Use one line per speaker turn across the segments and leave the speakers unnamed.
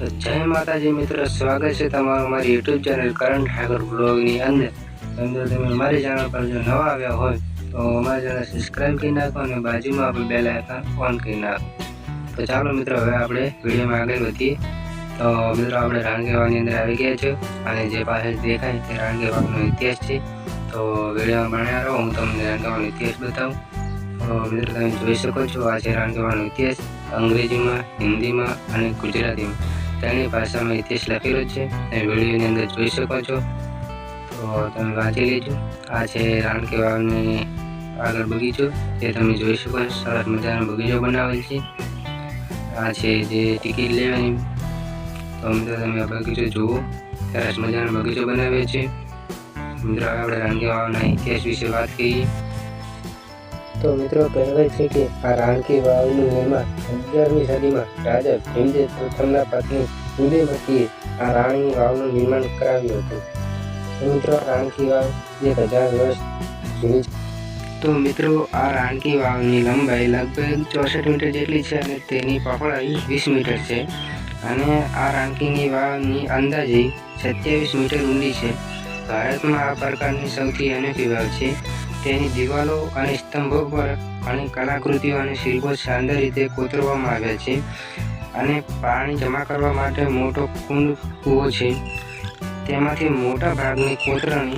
તો જય માતાજી મિત્રો, સ્વાગત છે તમારું મારી યુટ્યુબ ચેનલ કરંટ ઠાકર બ્લોગની અંદર. અંદર તમે મારી ચેનલ પર જો નવા આવ્યા હોય, તો અમારી ચેનલ સબસ્ક્રાઈબ કરી નાખો અને બાજુમાં આપણે બેલ આઇકન ઓન કરી નાખો. તો ચાલો મિત્રો, હવે આપણે વિડીયોમાં આગળ વધીએ. તો મિત્રો, આપણે રાણગેવાની અંદર આવી ગયા છે અને જે પાસે દેખાય તે રાણગેવાનો ઇતિહાસ છે. તો વિડીયોમાં ભણ્યા રહો, હું તમને રાણગેવાનો ઇતિહાસ બતાવું. તો મિત્રો, તમે જોઈ શકો છો, આ છે રાણગેવાનો ઇતિહાસ અંગ્રેજીમાં, હિન્દીમાં અને ગુજરાતીમાં. ત્રણેય ભાષામાં ઇતિહાસ લખેલો છે. તમે વિડીયોની અંદર જોઈ શકો છો. તો તમે વાંચી લેજો. આ છે રાણકી વાવની આગળ બગીચો. જે તમે જોઈ શકો છો. સરસ મજાનો બગીચો બનાવેલ છે. આ છે જે ટિકિટ લેવાની. તો મિત્રો તમે આ બગીચો જુઓ. સરસ મજાનો બગીચો બનાવ્યો છે. મિત્રો આપણે રાણકી વાવના ઇતિહાસ વિશે વાત કરીએ. તો મિત્રો કહેવાય છે કે આ રાણકી વાવનું નિર્માણ અગિયારમી સદીમાં રાજા ભીમદેવ પ્રથમના પત્ની ઉદયમતીએ આ રાણી વાવનું નિર્માણ કરાવ્યું હતું. મિત્રો રાણકી વાવ એક હજાર વર્ષ જૂની. તો મિત્રો આ રાણકી વાવની લંબાઈ લગભગ ચોસઠ મીટર જેટલી છે અને તેની પહોળાઈ વીસ મીટર છે. અને આ રાણકીની વાવની અંદાજે સત્યાવીસ મીટર ઊંડી છે. ભારતમાં આ પ્રકારની સૌથી અનોખી વાવ છે. તેની દિવાલો અને સ્તંભો પર ઘણી કલાકૃતિઓ અને શિલ્પો શાનદાર રીતે કોતરવામાં આવ્યા છે અને પાણી જમા કરવા માટે મોટો કુંડ કૂવો છે. તેમાંથી મોટા ભાગની કોતરણી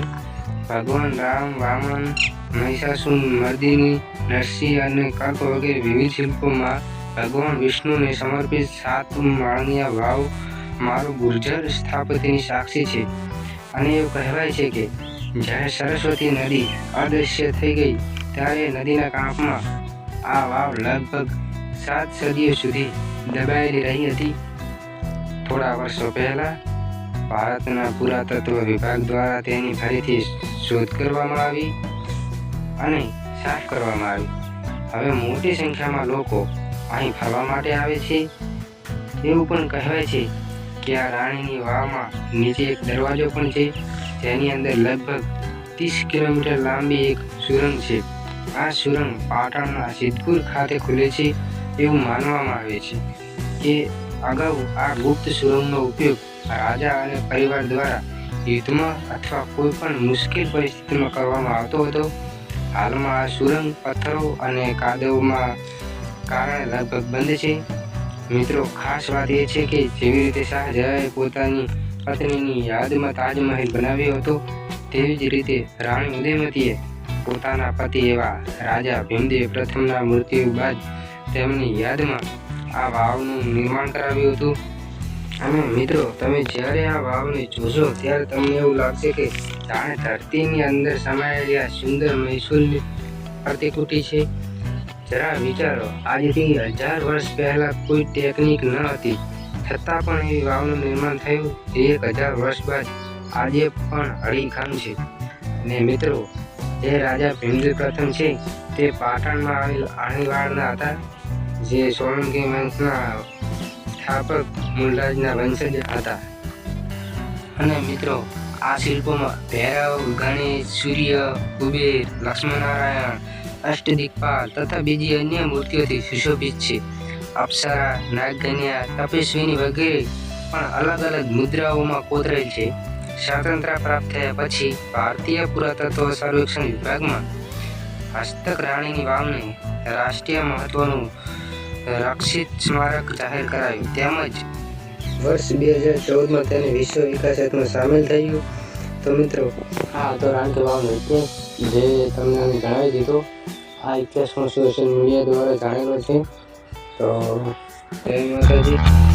ભગવાન રામ, વામન, મહિષાસુર મર્દિની નરસિંહ અને કલ્પ વગેરે વિવિધ શિલ્પોમાં ભગવાન વિષ્ણુને સમર્પિત સાત માળનીય વાવ મારું ગુર્જર સ્થાપત્યની સાક્ષી છે. અને એવું કહેવાય છે કે જ્યારે સરસ્વતી નદી અદૃશ્ય થઈ ગઈ, ત્યારે નદીના કાંપમાં આ વાવ લગભગ સાત સદીઓ સુધી દબાયેલી રહી હતી. થોડા વર્ષો પહેલા ભારતના પુરાતત્વ વિભાગ દ્વારા તેની ફરીથી શોધ કરવામાં આવી અને સાફ કરવામાં આવી. હવે મોટી સંખ્યામાં લોકો અહીં ફરવા માટે આવે છે. એવું પણ કહેવાય છે કે આ રાણીની વાવમાં નીચે એક દરવાજો પણ છે. જેની અંદર લગભગ ત્રીસ કિલોમીટર લાંબી એક સુરંગ છે. આ સુરંગ પાટણના સિદ્ધપુર ખાતે ખુલે છે એવું માનવામાં આવે છે કે અગાઉ આ ગુપ્ત સુરંગનો ઉપયોગ રાજા અને પરિવાર દ્વારા યુદ્ધમાં અથવા કોઈ પણ મુશ્કેલ પરિસ્થિતિમાં કરવામાં આવતો હતો. હાલમાં આ સુરંગ પથ્થરો અને કાદવમાં કારણે લગભગ બંધ છે. મિત્રો, ખાસ વાત એ છે કે જેવી રીતે શાહજહાએ પોતાની પત્નીની યાદમાં તાજમહેલ બનાવ્યો હતો. તેવી જ રીતે રાણી ઉદયમતીએ પોતાના પતિ એવા રાજા ભીમદેવ પ્રથમના મૃત્યુ બાદ તેમની યાદમાં આ વાવનું નિર્માણ કરાવ્યું હતું. અને મિત્રો, તમે જ્યારે આ વાવને જોશો, ત્યારે તમને એવું લાગશે કે જાણે ધરતીની અંદર સમાયેલી આ સુંદર મહેસૂલની પ્રતિકૃતિ છે. જરા વિચારો, આજથી હજાર વર્ષ પહેલાં કોઈ ટેકનિક ન હતી. છતાં પણ એ વાવનું નિર્માણ થયું એક હજાર વર્ષ બાદ. આજે પણ અડીખામ છે. ને મિત્રો, જે રાજા ભીમદેવ પ્રથમ છે, તે પાટણમાં આવેલ આણીવાડના હતા. જે સોલંકી વંશના સ્થાપક મુલરાજના વંશજ હતા. અને મિત્રો, આ શિલ્પોમાં ભૈરવ, ગણેશ, સૂર્ય, કુબેર લક્ષ્મણનારાયણ અષ્ટદિકપાલ તથા બીજી અન્ય મૂર્તિઓથી સુશોભિત છે. અપ્સરા નાગકન્યા તપસ્વીની વગેરે પણ અલગ અલગ મુદ્રાઓમાં કોતરેલ છે. સ્વાતંત્ર્ય પ્રાપ્ત થયા પછી ભારતીય પુરાતત્વ સર્વેક્ષણ વિભાગમાં હસ્તક રાણીની વાવને રાષ્ટ્રીય મહત્વનું રક્ષિત સ્મારક જાહેર કરાયું. તેમજ વર્ષ બે હજાર ચૌદમાં તેને વિશ્વ વિકાસમાં સામેલ થયું. તો મિત્રો હા તો રાણકી વાવનો ઇતિહાસ, જે તમને જણાવી દીધો. આ ઇતિહાસ પણ સોશિયલ મીડિયા દ્વારા જાણેલો છે. તો જય માતાજી.